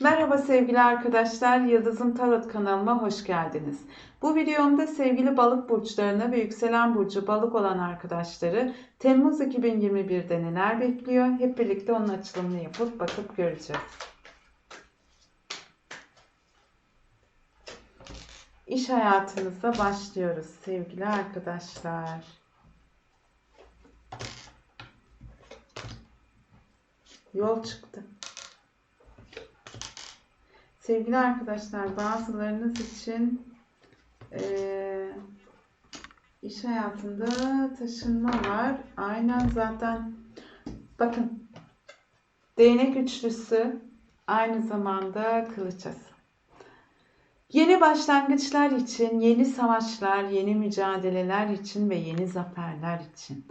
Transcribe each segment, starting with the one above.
Merhaba sevgili arkadaşlar, Yıldızım Tarot kanalıma hoş geldiniz. Bu videomda sevgili balık burçlarına ve yükselen burcu balık olan arkadaşları Temmuz 2021'de neler bekliyor? Hep birlikte onun açılımını yapıp bakıp göreceğiz. İş hayatınızda başlıyoruz sevgili arkadaşlar. Yol çıktı. Sevgili arkadaşlar bazılarınız için eee, iş hayatında taşınma var. Aynen zaten bakın değnek üçlüsü aynı zamanda kılıç ası. Yeni başlangıçlar için, yeni savaşlar, yeni mücadeleler için ve yeni zaferler için.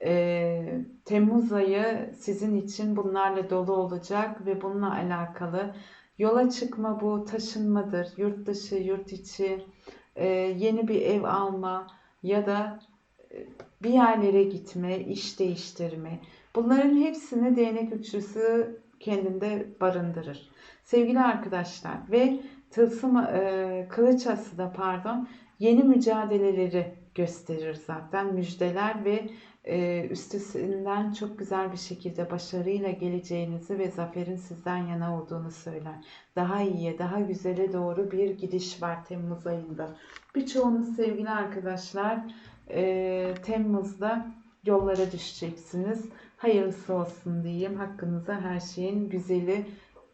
Eee, Temmuz ayı sizin için bunlarla dolu olacak ve bununla alakalı yola çıkma bu taşınmadır. Yurt dışı, yurt içi, e, yeni bir ev alma ya da e, bir yerlere gitme, iş değiştirme. Bunların hepsini değnek üçlüsü kendinde barındırır. Sevgili arkadaşlar ve tılsım e, kılıç ası da pardon yeni mücadeleleri gösterir zaten müjdeler ve e, üstesinden çok güzel bir şekilde başarıyla geleceğinizi ve zaferin sizden yana olduğunu söyler. Daha iyiye, daha güzele doğru bir gidiş var Temmuz ayında. Birçoğunuz sevgili arkadaşlar e, Temmuz'da yollara düşeceksiniz. Hayırlısı olsun diyeyim. Hakkınıza her şeyin güzeli,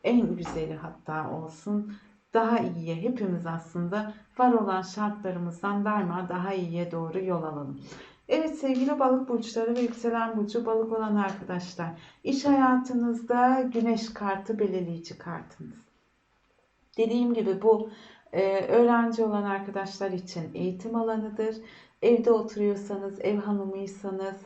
en güzeli hatta olsun. Daha iyiye hepimiz aslında var olan şartlarımızdan daima daha iyiye doğru yol alalım. Evet sevgili balık burçları ve yükselen burcu balık olan arkadaşlar. iş hayatınızda güneş kartı belirleyici kartınız. Dediğim gibi bu e, öğrenci olan arkadaşlar için eğitim alanıdır. Evde oturuyorsanız, ev hanımıysanız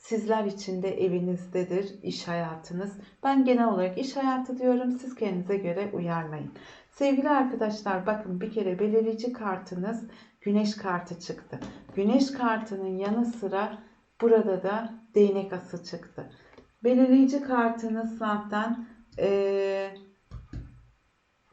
sizler için de evinizdedir iş hayatınız. Ben genel olarak iş hayatı diyorum. Siz kendinize göre uyarlayın. Sevgili arkadaşlar bakın bir kere belirleyici kartınız güneş kartı çıktı. Güneş kartının yanı sıra burada da değnek ası çıktı. Belirleyici kartınız zaten e,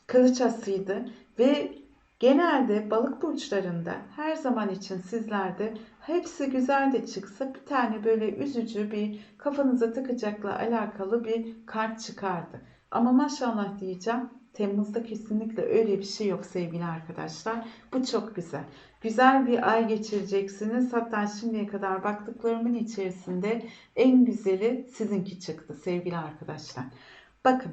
kılıç asıydı ve genelde balık burçlarında her zaman için sizlerde hepsi güzel de çıksa bir tane böyle üzücü bir kafanıza takacakla alakalı bir kart çıkardı. Ama maşallah diyeceğim Temmuz'da kesinlikle öyle bir şey yok sevgili arkadaşlar. Bu çok güzel. Güzel bir ay geçireceksiniz. Hatta şimdiye kadar baktıklarımın içerisinde en güzeli sizinki çıktı sevgili arkadaşlar. Bakın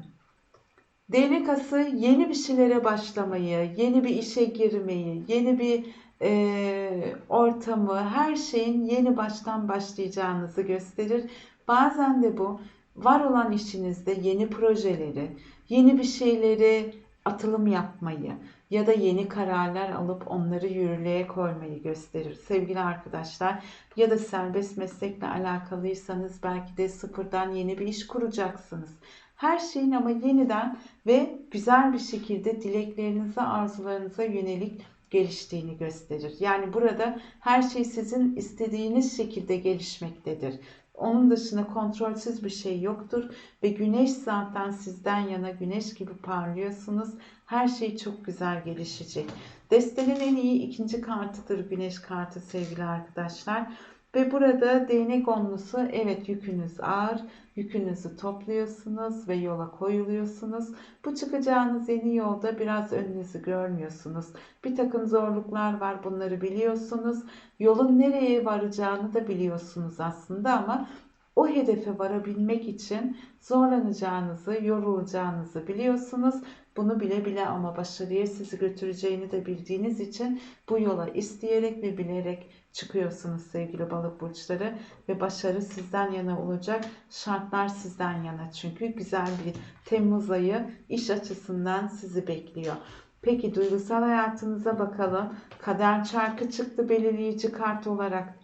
Değnek ası yeni bir şeylere başlamayı, yeni bir işe girmeyi, yeni bir e, ortamı, her şeyin yeni baştan başlayacağınızı gösterir. Bazen de bu var olan işinizde yeni projeleri, yeni bir şeyleri atılım yapmayı ya da yeni kararlar alıp onları yürürlüğe koymayı gösterir. Sevgili arkadaşlar ya da serbest meslekle alakalıysanız belki de sıfırdan yeni bir iş kuracaksınız. Her şeyin ama yeniden ve güzel bir şekilde dileklerinize, arzularınıza yönelik geliştiğini gösterir. Yani burada her şey sizin istediğiniz şekilde gelişmektedir. Onun dışında kontrolsüz bir şey yoktur ve güneş zaten sizden yana güneş gibi parlıyorsunuz. Her şey çok güzel gelişecek. Destenin en iyi ikinci kartıdır güneş kartı sevgili arkadaşlar. Ve burada değnek onlusu evet yükünüz ağır, yükünüzü topluyorsunuz ve yola koyuluyorsunuz. Bu çıkacağınız yeni yolda biraz önünüzü görmüyorsunuz. Bir takım zorluklar var bunları biliyorsunuz. Yolun nereye varacağını da biliyorsunuz aslında ama o hedefe varabilmek için zorlanacağınızı, yorulacağınızı biliyorsunuz. Bunu bile bile ama başarıya sizi götüreceğini de bildiğiniz için bu yola isteyerek ve bilerek çıkıyorsunuz sevgili balık burçları ve başarı sizden yana olacak. Şartlar sizden yana çünkü güzel bir Temmuz ayı iş açısından sizi bekliyor. Peki duygusal hayatınıza bakalım. Kader çarkı çıktı belirleyici kart olarak.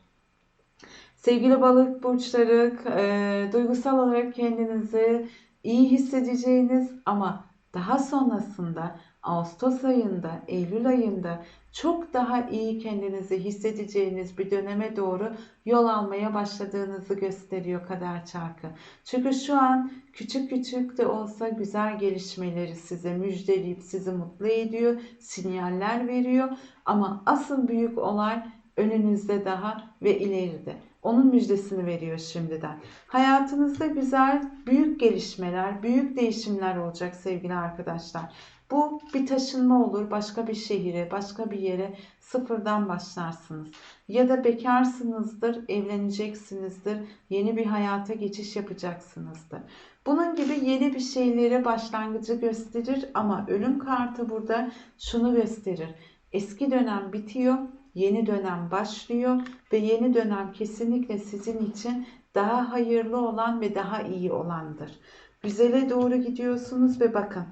Sevgili balık burçları, e, duygusal olarak kendinizi iyi hissedeceğiniz ama Daha sonrasında Ağustos ayında, Eylül ayında çok daha iyi kendinizi hissedeceğiniz bir döneme doğru yol almaya başladığınızı gösteriyor kader çarkı. Çünkü şu an küçük küçük de olsa güzel gelişmeleri size müjdeleyip sizi mutlu ediyor, sinyaller veriyor ama asıl büyük olay önünüzde daha ve ileride. Onun müjdesini veriyor şimdiden. Hayatınızda güzel, büyük gelişmeler, büyük değişimler olacak sevgili arkadaşlar. Bu bir taşınma olur, başka bir şehire, başka bir yere sıfırdan başlarsınız. Ya da bekarsınızdır, evleneceksinizdir, yeni bir hayata geçiş yapacaksınızdır. Bunun gibi yeni bir şeylere başlangıcı gösterir ama ölüm kartı burada şunu gösterir. Eski dönem bitiyor, yeni dönem başlıyor ve yeni dönem kesinlikle sizin için daha hayırlı olan ve daha iyi olandır. Güzele doğru gidiyorsunuz ve bakın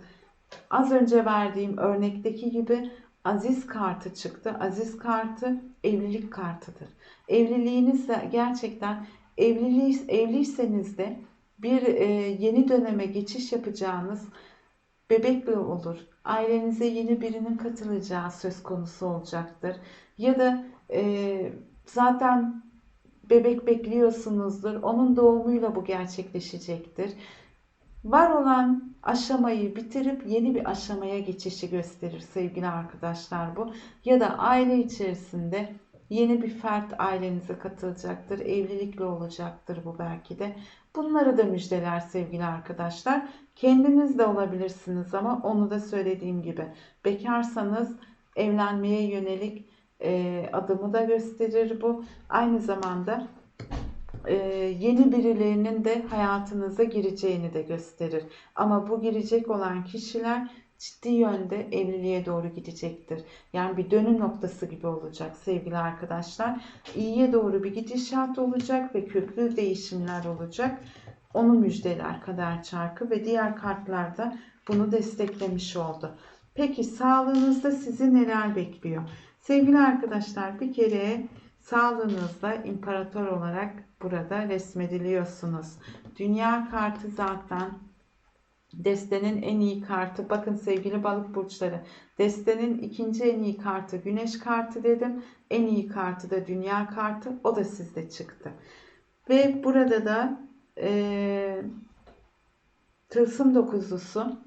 az önce verdiğim örnekteki gibi aziz kartı çıktı. Aziz kartı evlilik kartıdır. Evliliğiniz gerçekten evliliği, evliyseniz de bir e, yeni döneme geçiş yapacağınız bebekle olur. Ailenize yeni birinin katılacağı söz konusu olacaktır. Ya da e, zaten bebek bekliyorsunuzdur. Onun doğumuyla bu gerçekleşecektir. Var olan aşamayı bitirip yeni bir aşamaya geçişi gösterir sevgili arkadaşlar bu. Ya da aile içerisinde yeni bir fert ailenize katılacaktır. Evlilikle olacaktır bu belki de. Bunları da müjdeler sevgili arkadaşlar. Kendiniz de olabilirsiniz ama onu da söylediğim gibi bekarsanız evlenmeye yönelik e, adımı da gösterir bu. Aynı zamanda e, yeni birilerinin de hayatınıza gireceğini de gösterir. Ama bu girecek olan kişiler ciddi yönde evliliğe doğru gidecektir. Yani bir dönüm noktası gibi olacak sevgili arkadaşlar. İyiye doğru bir gidişat olacak ve köklü değişimler olacak. Onu müjdeler kader çarkı ve diğer kartlar da bunu desteklemiş oldu. Peki sağlığınızda sizi neler bekliyor? Sevgili arkadaşlar bir kere sağlığınızda imparator olarak burada resmediliyorsunuz. Dünya kartı zaten destenin en iyi kartı. Bakın sevgili balık burçları destenin ikinci en iyi kartı güneş kartı dedim. En iyi kartı da dünya kartı. O da sizde çıktı. Ve burada da e, tılsım dokuzlusu.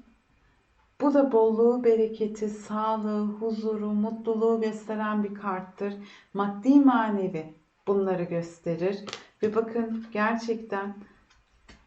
Bu da bolluğu, bereketi, sağlığı, huzuru, mutluluğu gösteren bir karttır. Maddi manevi bunları gösterir. Ve bakın gerçekten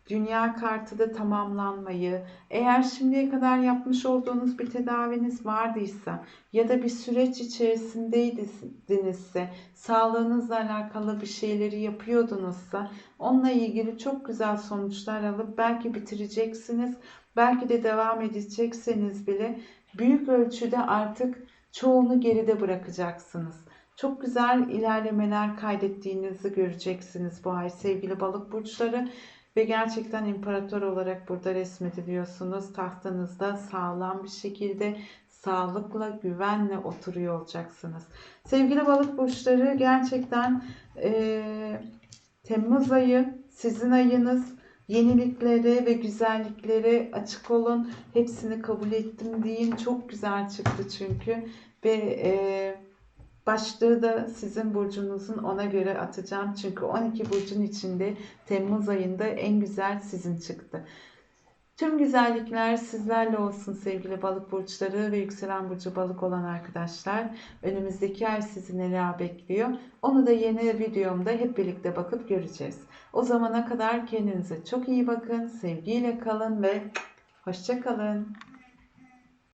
dünya kartı da tamamlanmayı, eğer şimdiye kadar yapmış olduğunuz bir tedaviniz vardıysa ya da bir süreç içerisindeydinizse, sağlığınızla alakalı bir şeyleri yapıyordunuzsa onunla ilgili çok güzel sonuçlar alıp belki bitireceksiniz, belki de devam edecekseniz bile büyük ölçüde artık çoğunu geride bırakacaksınız. Çok güzel ilerlemeler kaydettiğinizi göreceksiniz bu ay sevgili balık burçları. Ve gerçekten imparator olarak burada resmediliyorsunuz. Tahtınızda sağlam bir şekilde sağlıkla, güvenle oturuyor olacaksınız. Sevgili balık burçları gerçekten e, Temmuz ayı sizin ayınız. Yeniliklere ve güzelliklere açık olun. Hepsini kabul ettim deyin. Çok güzel çıktı çünkü. Ve e, Başlığı da sizin burcunuzun ona göre atacağım. Çünkü 12 burcun içinde Temmuz ayında en güzel sizin çıktı. Tüm güzellikler sizlerle olsun sevgili balık burçları ve yükselen burcu balık olan arkadaşlar. Önümüzdeki ay sizi neler bekliyor? Onu da yeni videomda hep birlikte bakıp göreceğiz. O zamana kadar kendinize çok iyi bakın, sevgiyle kalın ve hoşça kalın.